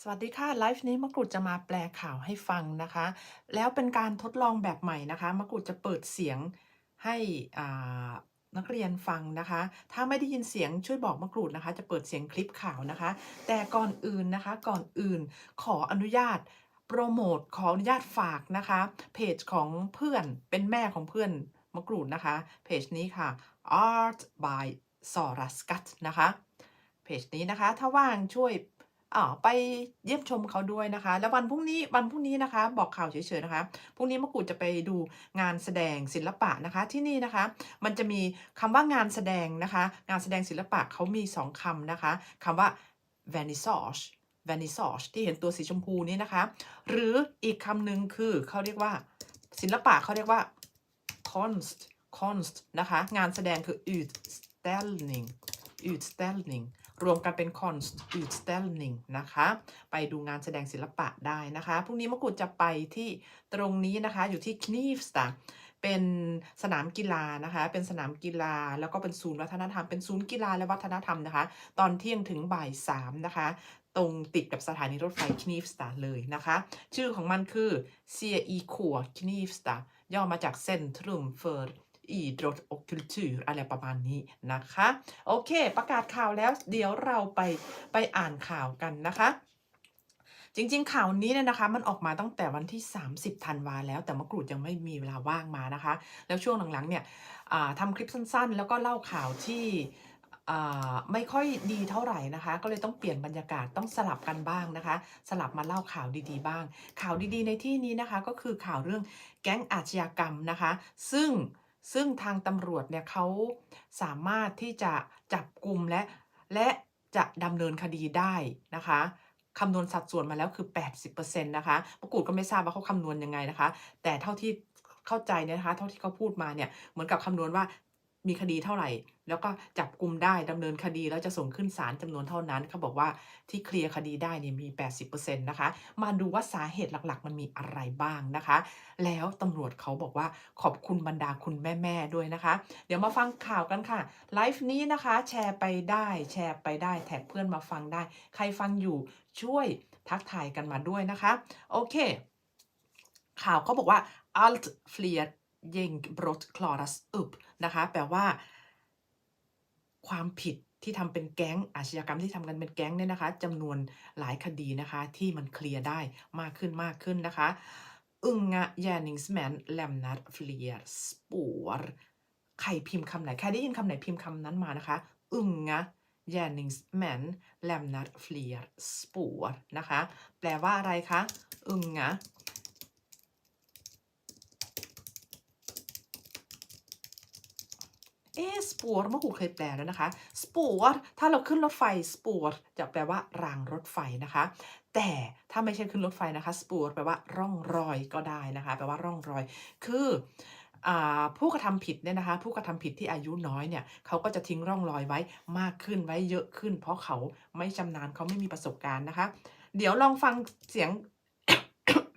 สวัสดีค่ะไลฟ์นี้มะกรูดจะมาแปลข่าวให้ฟังนะคะ แล้วเป็นการทดลองแบบใหม่นะคะมะกรูดจะเปิดเสียงให้นักเรียนฟังนะคะ ถ้าไม่ได้ยินเสียงช่วยบอกมะกรูดนะคะ จะเปิดเสียงคลิปข่าวนะคะ แต่ก่อนอื่นนะคะก่อนอื่นขออนุญาตโปรโมทขออนุญาตฝากนะคะ เพจของเพื่อนเป็นแม่ของเพื่อนมะกรูดนะคะ เพจนี้ค่ะ Art by s o r a s c a t นะคะเพจนี้นะคะ ถ้าว่างช่วย ไปเยี่ยมชมเขาด้วยนะคะ แล้ววันพรุ่งนี้วันพรุ่งนี้นะคะ บอกข่าวเฉยๆนะคะพรุ่งนี้มะกรูดจะไปดูงานแสดงศิลปะนะคะที่นี่นะคะ มันจะมีคำว่างานแสดงนะคะ งานแสดงศิลปะเขามีสองคำนะคะคำว่า vernissage vernissage ที่เห็นตัวสีชมพูนี้นะคะ หรืออีกคำหนึ่งคือเขาเรียกว่า ศิลปะเขาเรียกว่า konst konst นะคะ งานแสดงคือ utställning utställning รวมกันเป็น konst utställning นะคะ ไปดูงานแสดงศิลปะได้นะคะพรุ่งนี้มะกรูดจะไปที่ตรงนี้นะคะ อยู่ที่ Knivsta เป็นสนามกีฬานะคะ เป็นสนามกีฬาแล้วก็เป็นศูนย์วัฒนธรรม เป็นศูนย์กีฬาและวัฒนธรรมนะคะ ตอนเที่ยงถึงบ่ายสามนะคะ ตรงติดกับสถานีรถไฟ Knivsta เลยนะคะ ชื่อของมันคือ CIK Knivsta ย่อมาจาก Centrum för idrott och kultur อะไรประมาณนี้นะคะ โอเค ประกาศข่าวแล้วเดี๋ยวเราไปไปอ่านข่าวกันนะคะจริงๆ ข่าวนี้เนี่ยนะคะ มันออกมาตั้งแต่วันที่ 30ธันวาแล้ว แต่มะกรูดยังไม่มีเวลาว่างมานะคะ แล้วช่วงหลังๆ เนี่ยอ่าทำคลิปสั้นๆ แล้วก็เล่าข่าวที่ไม่ค่อยดีเท่าไหร่นะคะ ก็เลยต้องเปลี่ยนบรรยากาศต้องสลับกันบ้างนะคะ สลับมาเล่าข่าวดีๆ บ้าง ข่าวดีๆ ในที่นี้นะคะ ก็คือข่าวเรื่องแก๊งอาชญากรรมนะคะ ซึ่ง ซึ่งทางตำรวจเนี่ยเขาสามารถที่จะจับกลุ่มและและจะดำเนินคดีได้นะคะคำนวณสัดส่วนมาแล้วคือ 80%นะคะประกูดก็ไม่ทราบว่าเขาคำนวณยังไงนะคะ แต่เท่าที่เข้าใจเนี่ยนะคะ เท่าที่เขาพูดมาเนี่ย เหมือนกับคำนวณว่า มีคดีเท่าไหร่ แล้วก็จับกลุ่มได้ดำเนินคดีแล้วจะส่งขึ้นศาลจำนวนเท่านั้นเขาบอกว่าที่เคลียร์คดีได้เนี่ยมี 80%นะคะ มาดูว่าสาเหตุหลักๆ มันมีอะไรบ้างนะคะ แล้วตำรวจเขาบอกว่าขอบคุณบรรดาคุณแม่ๆด้วยนะคะ เดี๋ยวมาฟังข่าวกันค่ะไลฟ์นี้นะคะ แชร์ไปได้แชร์ไปได้แท็กเพื่อนมาฟังได้ ใครฟังอยู่ช่วยทักทายกันมาด้วยนะคะ โอเค ข่าวเขาบอกว่า allt fler gängbrott klaras upp นะคะ แปลว่า ความผิดที่ทำเป็นแก๊งอาชญากรรมที่ทำกันเป็นแก๊งเนี่ยนะคะจำนวนหลายคดีนะคะ ที่มันเคลียร์ได้มากขึ้นมากขึ้นนะคะ unga gärningsmän lämnar fler spår ใครพิมพ์คำไหน ใครได้ยินคำไหนพิมพ์คำนั้นมานะคะ unga gärningsmän lämnar fler spår นะคะ แปลว่าอะไรคะ unga เอ๊ะสปอร์มะกรูเคยแปลแล้วนะคะสปอร์ถ้าเราขึ้นรถไฟสปอร์จะแปลว่ารางรถไฟนะคะ แต่ถ้าไม่ใช่ขึ้นรถไฟนะคะสปอร์แปลว่าร่องรอยก็ได้นะคะ แปลว่าร่องรอย คือผู้กระทำผิดเนี่ยนะคะ ผู้กระทำผิดที่อายุน้อยเนี่ยเขาก็จะทิ้งร่องรอยไว้มากขึ้นไว้เยอะขึ้น เพราะเขาไม่ชำนาญเขาไม่มีประสบการณ์นะคะ เดี๋ยวลองฟังเสียง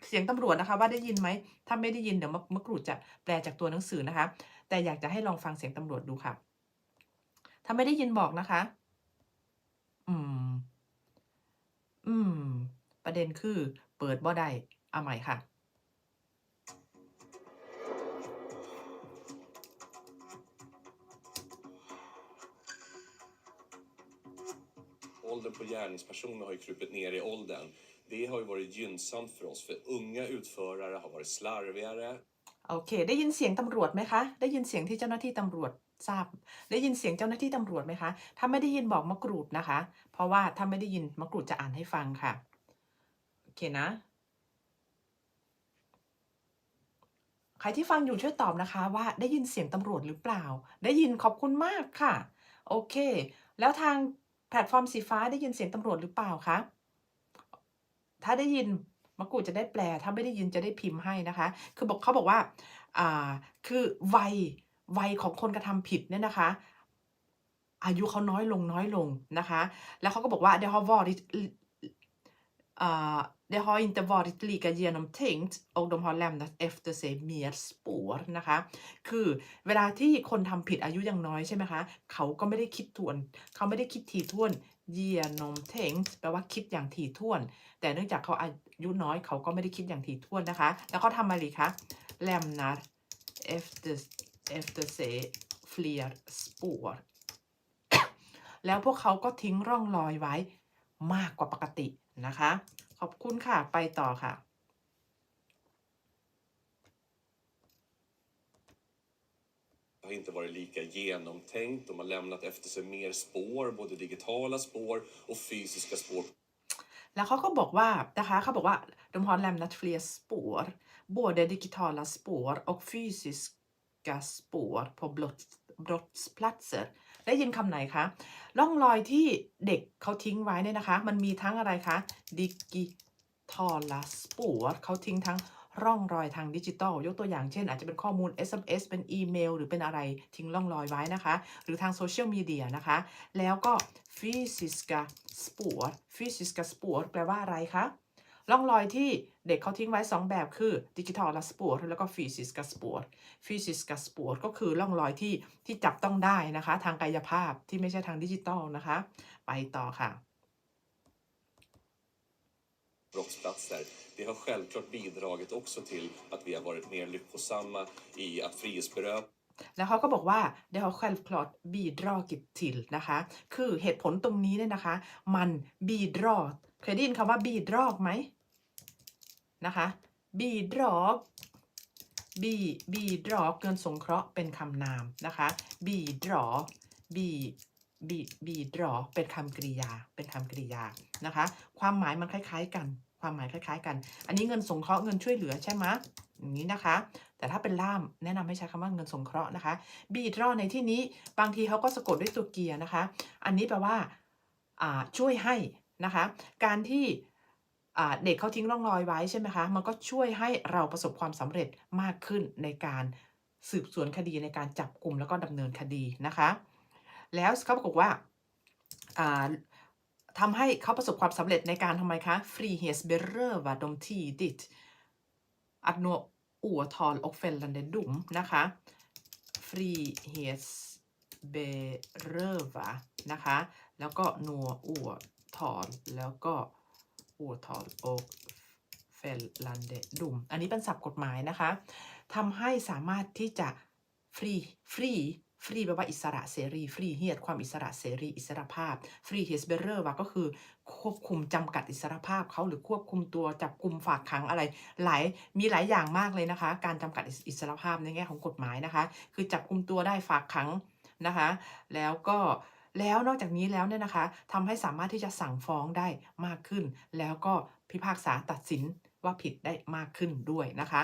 เสียงตำรวจนะคะ ว่าได้ยินไหมถ้าไม่ได้ยินเดี๋ยวมะกรูดจะแปลจากตัวหนังสือนะคะ แต่อยากจะให้ลองฟังเสียงตำรวจดูค่ะ ถ้าไม่ได้ยินบอกนะคะ อืม อืม ประเด็นคือ เปิดบ่ได้เอาใหม่ค่ะ Åldern på gärningspersoner har ju krupit ner i åldern. Det har ju varit gynnsamt för oss, för unga utförare har varit slarvigare. โอเค ได้ยินเสียงตำรวจไหมคะ ได้ยินเสียงที่เจ้าหน้าที่ตำรวจทราบ ได้ยินเสียงเจ้าหน้าที่ตำรวจไหมคะ ถ้าไม่ได้ยินบอกมะกรูดนะคะ เพราะว่าถ้าไม่ได้ยินมะกรูดจะอ่านให้ฟังค่ะ โอเคนะ ใครที่ฟังอยู่ช่วยตอบนะคะ ว่าได้ยินเสียงตำรวจหรือเปล่า ได้ยินขอบคุณมากค่ะ โอเค แล้วทางแพลตฟอร์มสีฟ้าได้ยินเสียงตำรวจหรือเปล่าคะ ถ้าได้ยินมะกรูดจะได้แปล ถ้าไม่ได้ยินจะได้พิมพ์ให้นะคะ คือบอกเขาบอกว่าอ่าคือวัยวัยของคนกระทำผิดเนี่ยนะคะ อายุเขาน้อยลงน้อยลงนะคะ แล้วเขาก็บอกว่า det har varit uh, det har inte varit lika genomtänkt och de har lämnat efter sig mer spår นะคะ คือเวลาที่คนทำผิดอายุยังน้อยใช่ไหมคะ เขาก็ไม่ได้คิดทวน เขาไม่ได้คิดถี่วน genomtänkt แปลว่าคิดอย่างถี่ถ้วน แต่เนื่องจากเขาอายุน้อยเขาก็ไม่ได้คิดอย่างถี่ถ้วนนะคะ แล้วเขาทำอะไรคะ lämnar efter efter sig fler spår แล้วพวกเขาก็ทิ้งร่องรอยไว้มากกว่าปกตินะคะ ขอบคุณค่ะ ไปต่อค่ะ har inte varit lika genomtänkt. De har lämnat efter sig mer spår, både digitala spår och fysiska spår แล้วเขาก็บอกว่านะคะเขาบอกว่า de har lämnat fler spår både digitala spår och fysiska spår på brott, brottsplatser ได้ยินคำไหนคะร่องรอยที่เด็กเขาทิ้งไว้เนี่ยนะคะ มันมีทั้งอะไรคะ digitala spår เขาทิ้งทั้ง ร่องรอยทางดิจิตอลยกตัวอย่างเช่น อาจจะเป็นข้อมูล SMS เป็นอีเมล หรือเป็นอะไรทิ้งร่องรอยไว้นะคะ หรือทางโซเชียลมีเดียนะคะ แล้วก็ fysiska spår fysiska spår แปลว่าอะไรคะร่องรอยที่เด็กเขาทิ้งไว้ 2 แบบคือ digitala spår แล้วก็ fysiska spår fysiska spår ก็คือร่องรอยที่ที่จับต้องได้นะคะ ทางกายภาพที่ไม่ใช่ทางดิจิตอลนะคะ ไปต่อค่ะ brottsplatser. Det har självklart bidragit också till att vi har varit mer lyckosamma i att frihetsberöva แล้วเขาก็บอกว่า they have ลคลอดบีดรอกิ i ทิลนะคะ คือเหตุผลตรงนี้เนี่ยนะคะ มันบีดรอเคยได้ยินคำว่าบีดรอกไหมนะคะบีดรอกบีบีดรอกเกินสงเคราะห์เป็นคำนามนะคะบีดรอบี bidrag b b bidrag เป็นคำกริยา เป็นคำกริยานะคะ ความหมายมันคล้าย ๆ กัน ความหมายคล้าย ๆ กัน อันนี้เงินสงเคราะห์เงินช่วยเหลือใช่ไหมอย่างนี้นะคะ แต่ถ้าเป็นล่ามแนะนำให้ใช้คำว่าเงินสงเคราะห์นะคะ บีดรอในที่นี้บางทีเขาก็สะกดด้วยตัวเกียร์นะคะ อันนี้แปลว่าช่วยให้นะคะ การที่เด็กเขาทิ้งร่องรอยไว้ใช่ไหมคะ มันก็ช่วยให้เราประสบความสำเร็จมากขึ้นในการสืบสวนคดีในการจับกลุ่มแล้วก็ดำเนินคดีนะคะ แล้วเขาบอกว่าทำให้เขาประสบความสำเร็จในการทำไมคะ frihetsberöva dem tidigt att nå åtal och fällande dom นะคะ frihetsberöva นะคะ แล้วก็ nå åtal แล้วก็ åtal och fällande dom อันนี้เป็นศัพท์กฎหมายนะคะทำให้สามารถที่จะฟรีฟรี ฟรีแปลว่าอิสระเสรี ฟรีเฮียดความอิสระเสรี อิสระภาพ ฟรีเฮสเบเรอร์ว่าก็คือควบคุมจำกัดอิสระภาพเขาหรือควบคุมตัวจับกลุ่มฝากขังอะไร หลายมีหลายอย่างมากเลยนะคะ การจำกัดอิสระภาพในแง่ของกฎหมายนะคะ คือจับกลุ่มตัวได้ฝากขังนะคะ แล้วก็แล้วนอกจากนี้แล้วเนี่ยนะคะทำให้สามารถที่จะสั่งฟ้องได้มากขึ้น แล้วก็พิพากษาตัดสินว่าผิดได้มากขึ้นด้วยนะคะ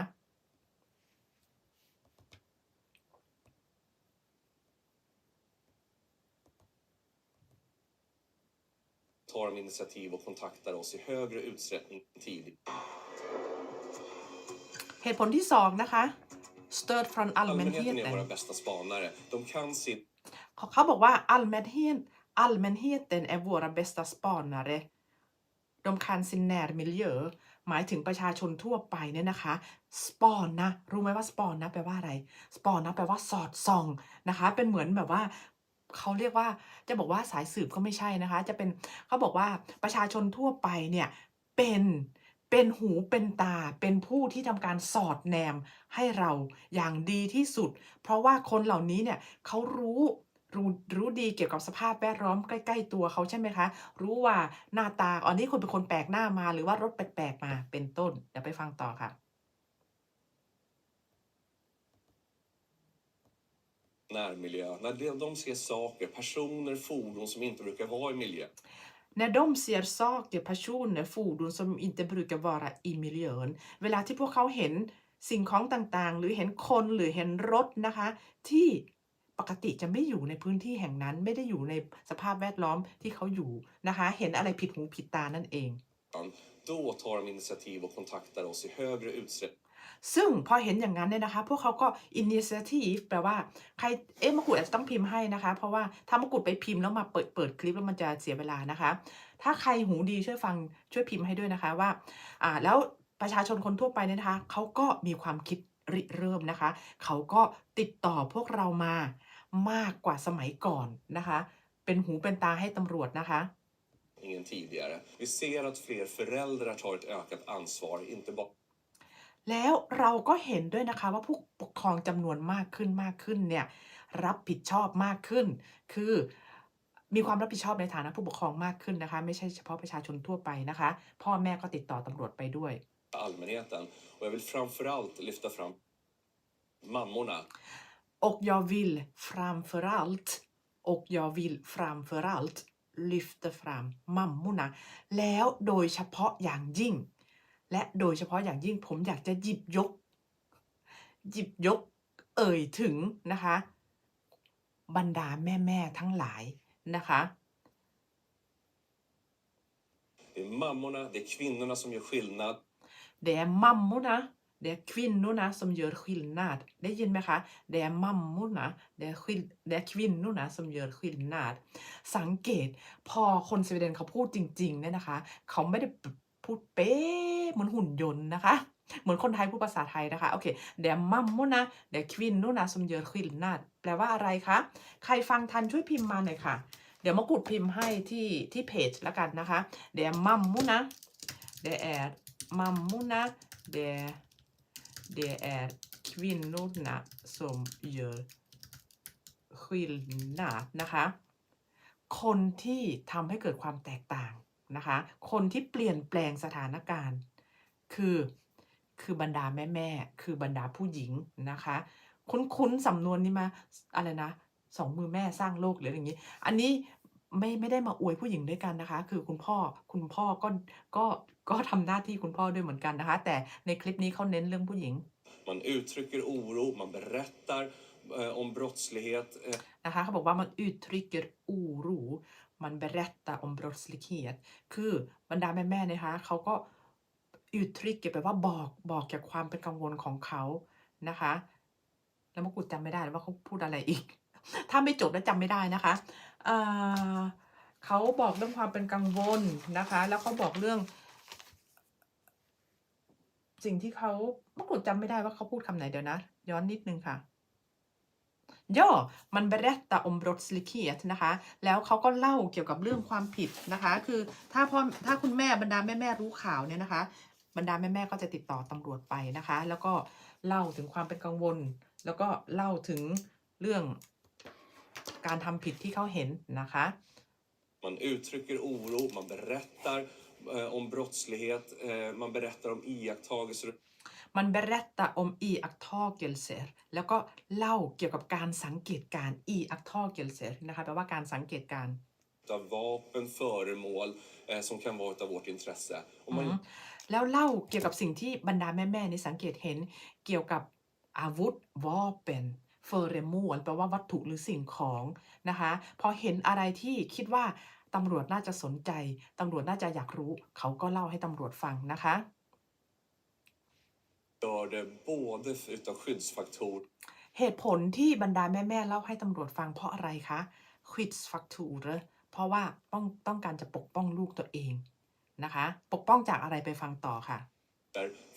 tar de initiativ och kontaktar oss i högre utsträckning än tidigare. เหตุผลที่สองนะคะ stöd från Allmänheten är allmänheten våra bästa spanare. De kan sin เขาเขาบอกว่า allmänhet allmänheten är våra bästa spanare de kan sin närmiljö หมายถึงประชาชนทั่วไปเนี่ยนะคะสปอนนะ รู้ไหมว่าสปอนนะแปลว่าอะไรสปอนนะแปลว่าสอดส่องนะคะ เป็นเหมือนแบบว่า เขาเรียกว่าจะบอกว่าสายสืบก็ไม่ใช่นะคะ จะเป็นเขาบอกว่าประชาชนทั่วไปเนี่ยเป็นเป็นหูเป็นตาเป็นผู้ที่ทำการสอดแนมให้เราอย่างดีที่สุด เพราะว่าคนเหล่านี้เนี่ยเขารู้รู้รู้ดีเกี่ยวกับสภาพแวดล้อมใกล้ ๆ ตัวเขาใช่ไหมคะ รู้ว่าหน้าตาอันนี้คนเป็นคนแปลกหน้ามาหรือว่ารถแปลกๆมาเป็นต้น เดี๋ยวไปฟังต่อค่ะ närmiljö. När de, de ser saker, personer, fordon som inte brukar vara i miljön. När de ser saker, personer, fordon som inte brukar vara i miljön เวลาที่พวกเขาเห็นสิ่งของต่างๆ หรือเห็นคนหรือเห็นรถนะคะ ที่ปกติจะไม่อยู่ในพื้นที่แห่งนั้น ไม่ได้อยู่ในสภาพแวดล้อมที่เขาอยู่นะคะ เห็นอะไรผิดหูผิดตานั่นเอง Då tar de initiativ och kontaktar oss i högre utsträckning ซึ่งพอเห็นอย่างนั้นเนี่ยนะคะ พวกเขาก็ initiative แปลว่าใครเอ๊ะมะกรูดอาจจะต้องพิมพ์ให้นะคะ เพราะว่าถ้ามะกรูดไปพิมพ์แล้วมาเปิดเปิดคลิปแล้วมันจะเสียเวลานะคะ ถ้าใครหูดีช่วยฟังช่วยพิมพ์ให้ด้วยนะคะว่าอ่าแล้วประชาชนคนทั่วไปเนี่ยนะคะเขาก็มีความคิดริเริ่มนะคะ เขาก็ติดต่อพวกเรามามากกว่าสมัยก่อนนะคะ เป็นหูเป็นตาให้ตำรวจนะคะ ingen tidigare. Vi ser att fler föräldrar tar ett ökat ansvar, inte bara แล้วเราก็เห็นด้วยนะคะว่าผู้ปกครองจำนวนมากขึ้นมากขึ้นเนี่ยรับผิดชอบมากขึ้น คือมีความรับผิดชอบในฐานะผู้ปกครองมากขึ้นนะคะ ไม่ใช่เฉพาะประชาชนทั่วไปนะคะ พ่อแม่ก็ติดต่อตำรวจไปด้วย allmänheten. Och jag vill framförallt lyfta fram mammorna. Och jag vill framförallt och jag vill framförallt lyfta fram mammorna แล้วโดยเฉพาะอย่างยิ่ง และโดยเฉพาะอย่างยิ่งผมอยากจะหยิบยก หยิบยก เอ่ยถึงนะคะ บรรดาแม่ ๆ ทั้งหลายนะคะ Det är mammorna, det är kvinnorna som gör skillnad. Det är mammorna, det är kvinnorna som gör skillnad ได้ยินไหมคะ Det är mammorna, det är, skill- det är kvinnorna som gör skillnad สังเกตพอคนสวีเดนเขาพูดจริงๆเนี่ยนะคะ เขาไม่ได้ พูดเป๊ะเหมือนหุ่นยนต์นะคะ เหมือนคนไทยพูดภาษาไทยนะคะ โอเค Det är mammorna, det är kvinnorna som gör skillnad แปลว่าอะไรคะ ใครฟังทันช่วยพิมพ์มาหน่อยค่ะ เดี๋ยวมากดพิมพ์ให้ที่ที่เพจแล้วกันนะคะ Det är mammorna, det är mammorna, det, det är kvinnorna som gör skillnad นะคะ คนที่ทำให้เกิดความแตกต่าง นะคะ คนที่เปลี่ยนแปลงสถานการณ์ คือคือบรรดาแม่แม่ๆคือบรรดาผู้หญิงนะคะ คุ้นๆสำนวนนี้มาอะไรนะสองมือแม่สร้างโลกหรืออะไรอย่างนี้ อันนี้ไม่ไม่ได้มาอวยผู้หญิงด้วยกันนะคะ คือคุณพ่อคุณพ่อก็ก็ก็ทำหน้าที่คุณพ่อด้วยเหมือนกันนะคะ แต่ในคลิปนี้เขาเน้นเรื่องผู้หญิง Man uttrycker oro, man berättar eh, om brottslighet. Eh, นะคะเขาบอกว่ามัน uttrycker oro มัน berättar om brottslighet คือบรรดาแม่ๆนะคะเขาก็ uttrycker แปลว่าบอกบอกเกี่ยวกับความเป็นกังวลของเขานะคะ แล้วมกรูดจำไม่ได้ว่าเขาพูดอะไรอีก ถ้าไม่จดแล้วจำไม่ได้นะคะเเขาบอกเรื่องความเป็นกังวลนะคะ แล้วเขาบอกเรื่อง สิ่งที่เขามกรูดจำไม่ได้ว่าเขาพูดคำไหนเดี๋ยวนะ ย้อนนิดนึงค่ะ Ja, man berättar om brottslighet นะคะ แล้วเขาก็เล่าเกี่ยวกับเรื่องความผิดนะคะ คือถ้าพ่อถ้าคุณแม่บรรดาแม่แม่รู้ข่าวเนี่ยนะคะ บรรดาแม่แม่ก็จะติดต่อตำรวจไปนะคะ แล้วก็เล่าถึงความเป็นกังวล แล้วก็เล่าถึงเรื่องการทำผิดที่เขาเห็นนะคะ Man uttrycker oro, man berättar eh, om brottslighet, eh, man berättar om iakttagelser มัน berätta om iakttagelser แล้วก็เล่าเกี่ยวกับการสังเกตการณ์ iakttagelser นะคะแปลว่าการสังเกตการณ์ av vapen, föremål eh, som kan vara av vårt intresse. Och อื man มแล้วเล่าเกี่ยวกับสิ่งที่บรรดาแม่ๆนี่สังเกตเห็นเกี่ยวกับอาวุธวอเป็นเฟอร์เรมูลแปลว่าวัตถุหรือสิ่งของนะคะพอเห็นอะไรที่คิดว่าตำรวจน่าจะสนใจตำรวจน่าจะอยากรู้ เขาก็เล่าให้ตำรวจฟังนะคะ gör det både utav skyddsfaktorer เหตุผลที่บรรดาแม่ ๆ เล่าให้ตำรวจฟังเพราะอะไรคะ skyddsfaktorer เพราะว่าต้องต้องการจะปกป้องลูกตัวเองนะคะ ปกป้องจากอะไรไปฟังต่อค่ะ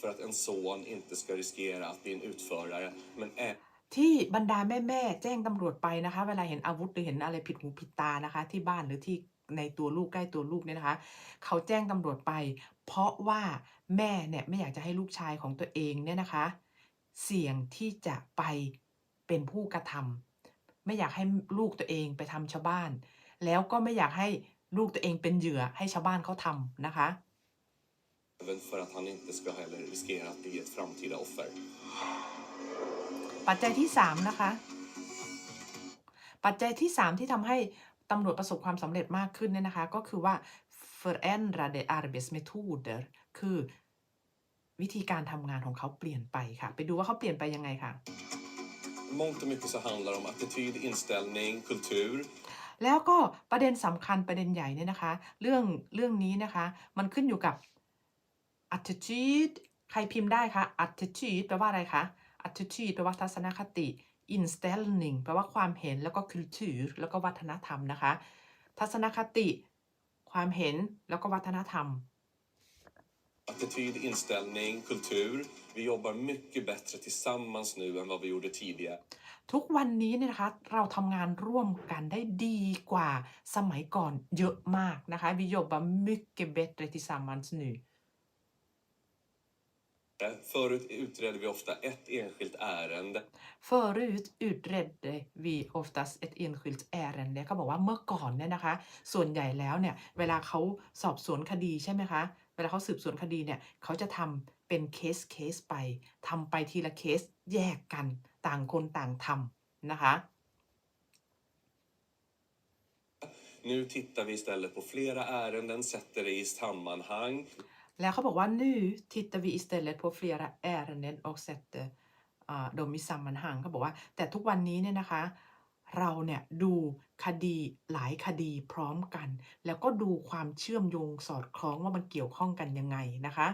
för att en son inte ska riskera att bli en utförare. Men ä- ที่บรรดาแม่ ๆ แจ้งตำรวจไปนะคะ เวลาเห็นอาวุธหรือเห็นอะไรผิดหูผิดตานะคะ ที่บ้านหรือที่ ในตัวลูกใกล้ตัวลูกเนี่ยนะคะ เขาแจ้งตำรวจไป เพราะว่าแม่เนี่ยไม่อยากจะให้ลูกชายของตัวเองเนี่ยนะคะ เสี่ยงที่จะไปเป็นผู้กระทำไม่อยากให้ลูกตัวเองไปทำชาวบ้าน แล้วก็ไม่อยากให้ลูกตัวเองเป็นเหยื่อให้ชาวบ้านเขาทำนะคะ även för att han inte ska heller riskera att bli ett framtida offer. ปัจจัยที่สามนะคะ ปัจจัยที่สามที่ทำให้ ตำรวจประสบความสำเร็จมากขึ้นเนี่ยนะคะ ก็คือว่า förändrade arbetsmetoder คือ วิธีการทำงานของเขาเปลี่ยนไปค่ะ ไปดูว่าเขาเปลี่ยนไปยังไงค่ะ Mångt och mycket så handlar det om attityd, inställning, kultur. แล้วก็ประเด็นสำคัญประเด็นใหญ่เนี่ยนะคะ เรื่องเรื่องนี้นะคะ มันขึ้นอยู่กับ attitude ใครพิมพ์ได้คะ attitude แปลว่าอะไรคะ attitude แปลว่าทัศนคติ inställning แปลว่าความเห็นแล้วก็ culture แล้วก็วัฒนธรรมนะคะ ทัศนคติ ความเห็นแล้วก็วัฒนธรรม attityd, inställning, kultur. Vi jobbar mycket bättre tillsammans nu än vad vi gjorde tidigare. ทุกวันนี้เนี่ยนะคะเราทำงานร่วมกันได้ดีกว่าสมัยก่อนเยอะมากนะคะ Vi jobbar mycket bättre tillsammans nu. Förut utredde vi ofta ett enskilt ärende. Förut utredde vi oftast ett enskilt ärende เขาบอกว่าเมื่อก่อนเนี่ยนะคะ ส่วนใหญ่แล้วเนี่ย เวลาเขาสอบสวนคดีใช่ไหมคะ เวลาเขาสืบสวนคดีเนี่ย เขาจะทำเป็นเคสเคสไปทำไปทีละเคสแยกกันต่างคนต่างทำนะคะ Nu tittar vi istället på flera ärenden, sätter det i sammanhang. แล้วเขาบอกว่า nu tittar vi istället på flera ärenden och sätter uh, dem i sammanhang เขาบอกว่า แต่ทุกวันนี้เนี่ยนะคะ เราเนี่ยดูคดีหลายคดีพร้อมกัน แล้วก็ดูความเชื่อมโยงสอดคล้องว่ามันเกี่ยวข้องกันยังไงนะคะ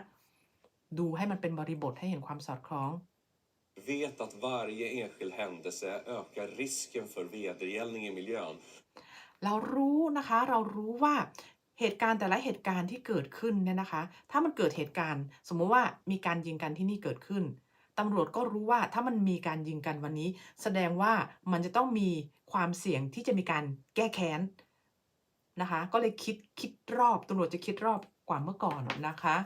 ดูให้มันเป็นบริบทให้เห็นความสอดคล้อง Vet att varje enskild händelse ökar risken för vedergällning i miljön. เรารู้นะคะ เรารู้ว่า เหตุการณ์แต่ละเหตุการณ์ที่เกิดขึ้นเนี่ยนะคะ ถ้ามันเกิดเหตุการณ์ สมมุติว่ามีการยิงกันที่นี่เกิดขึ้นตำรวจก็รู้ว่าถ้ามันมีการยิงกันวันนี้ แสดงว่ามันจะต้องมีความเสี่ยงที่จะมีการแก้แค้นนะคะ ก็เลยคิดคิดรอบตำรวจจะคิดรอบกว่าเมื่อก่อนนะคะ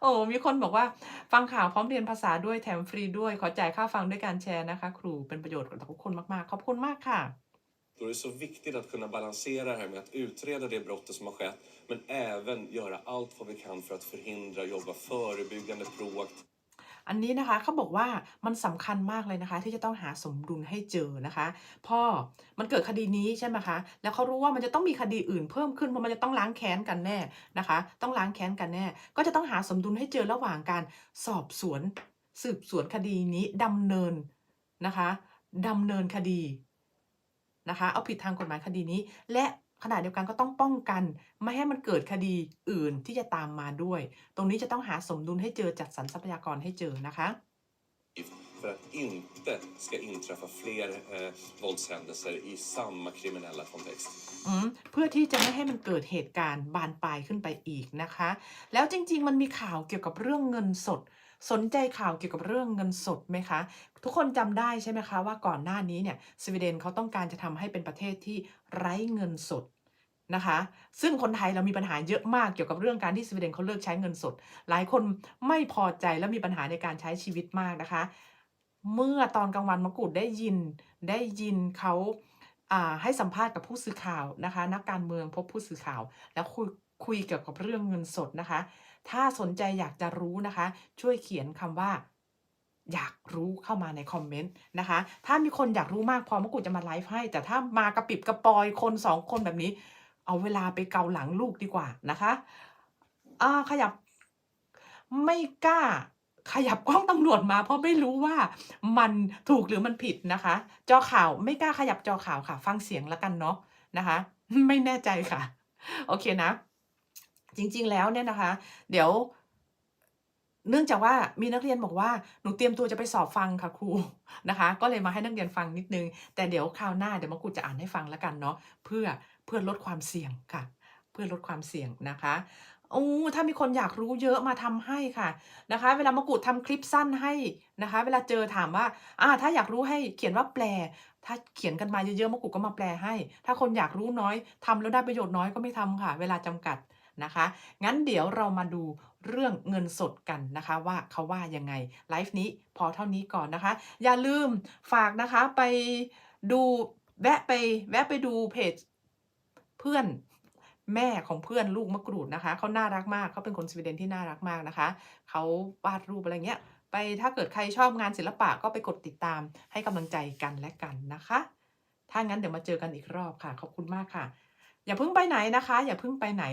โอ้มีคนบอกว่าฟังข่าวพร้อมเรียนภาษาด้วยแถมฟรีด้วย ขอจ่ายค่าฟังด้วยการแชร์นะคะ ครูเป็นประโยชน์กับทุกคนมากๆ ขอบคุณมากค่ะ Då är det så viktigt att kunna balansera det här med att utreda det brottet som har skett, men även göra allt vad vi kan för att förhindra, jobba förebyggande, proaktivt. อันนี้นะคะเขาบอกว่ามันสำคัญมากเลยนะคะ ที่จะต้องหาสมดุลให้เจอนะคะ พ่อมันเกิดคดีนี้ใช่ไหมคะ แล้วเขารู้ว่ามันจะต้องมีคดีอื่นเพิ่มขึ้นเพราะมันจะต้องล้างแค้นกันแน่นะคะ ต้องล้างแค้นกันแน่ ก็จะต้องหาสมดุลให้เจอระหว่างการสอบสวน สืบสวนคดีนี้ดำเนินนะคะดำเนินคดี นะคะ เอาผิดทางกฎหมายคดีนี้ และขณะเดียวกันก็ต้องป้องกัน ไม่ให้มันเกิดคดีอื่นที่จะตามมาด้วย ตรงนี้จะต้องหาสมดุลให้เจอจัดสรรทรัพยากรให้เจอนะคะ för att inte ska inträffa fler eh, våldshändelser i samma kriminella kontext. อืมเพื่อที่จะไม่ให้มันเกิดเหตุการณ์บานปลายขึ้นไปอีกนะคะ แล้วจริง ๆ มันมีข่าวเกี่ยวกับเรื่องเงินสด สนใจข่าวเกี่ยวกับเรื่องเงินสดไหมคะ ทุกคนจำได้ใช่ไหมคะว่าก่อนหน้านี้เนี่ยสวีเดนเขาต้องการจะทำให้เป็นประเทศที่ไร้เงินสดนะคะ ซึ่งคนไทยเรามีปัญหาเยอะมากเกี่ยวกับเรื่องการที่สวีเดนเขาเลิกใช้เงินสด หลายคนไม่พอใจและมีปัญหาในการใช้ชีวิตมากนะคะ เมื่อตอนกลางวันมะกรูดได้ยินได้ยินเขาอ่าให้สัมภาษณ์กับผู้สื่อข่าวนะคะ นักการเมืองพบผู้สื่อข่าว แล้วคุยคุยเกี่ยวกับเรื่องเงินสดนะคะ ถ้าสนใจอยากจะรู้นะคะ ช่วยเขียนคำว่า อยากรู้เข้ามาในคอมเมนต์นะคะ ถ้ามีคนอยากรู้มากพอมะกูจะมาไลฟ์ให้ แต่ถ้ามากระปิบกระปอยคนสองคนแบบนี้ เอาเวลาไปเกาหลังลูกดีกว่านะคะอ่าขยับไม่กล้าขยับกล้องตำรวจมาเพราะไม่รู้ว่ามันถูกหรือมันผิดนะคะ จอข่าวไม่กล้าขยับจอข่าวค่ะ ฟังเสียงแล้วกันเนาะนะคะ ไม่แน่ใจค่ะ โอเคนะ จริง ๆ แล้วเนี่ยนะคะ เดี๋ยว เนื่องจากว่ามีนักเรียนบอกว่าหนูเตรียมตัวจะไปสอบฟังค่ะครูนะคะ ก็เลยมาให้นักเรียนฟังนิดนึง แต่เดี๋ยวคราวหน้าเดี๋ยวมะกรูจะอ่านให้ฟังแล้วกันเนาะเพื่อเพื่อลดความเสี่ยงค่ะ เพื่อลดความเสี่ยงนะคะโอ้ถ้ามีคนอยากรู้เยอะมาทำให้ค่ะนะคะ เวลามะกรูดทำคลิปสั้นให้นะคะ เวลาเจอถามว่า อ่า ถ้าอยากรู้ให้เขียนว่าแปล ถ้าเขียนกันมาเยอะๆมะกรูก็มาแปลให้ ถ้าคนอยากรู้น้อยทำแล้วได้ประโยชน์น้อยก็ไม่ทำค่ะ เวลาจำกัด นะคะ งั้นเดี๋ยวเรามาดูเรื่องเงินสดกันนะคะว่าเขาว่ายังไง ไลฟ์นี้พอเท่านี้ก่อนนะคะ อย่าลืมฝากนะคะไปดูแวะไปแวะไปดูเพจเพื่อนแม่ของเพื่อนลูกมะกรูดนะคะเขาน่ารักมากเขาเป็นคนสวีเดนที่น่ารักมากนะคะเขาวาดรูปอะไรเงี้ย ไปถ้าเกิดใครชอบงานศิลปะก็ไปกดติดตามให้กำลังใจกันและกันนะคะ ถ้างั้นเดี๋ยวมาเจอกันอีกรอบค่ะ ขอบคุณมากค่ะ อย่าเพิ่งไปไหนนะคะ อย่าเพิ่งไปไหน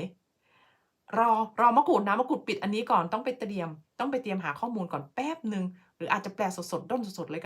รอรอมะกรูดนะมะกรูดปิดอันนี้ก่อนต้องไปเตรียม ต้องไปเตรียมหาข้อมูลก่อนแป๊บหนึ่งหรืออาจจะแปลสดๆด้นสดๆเลย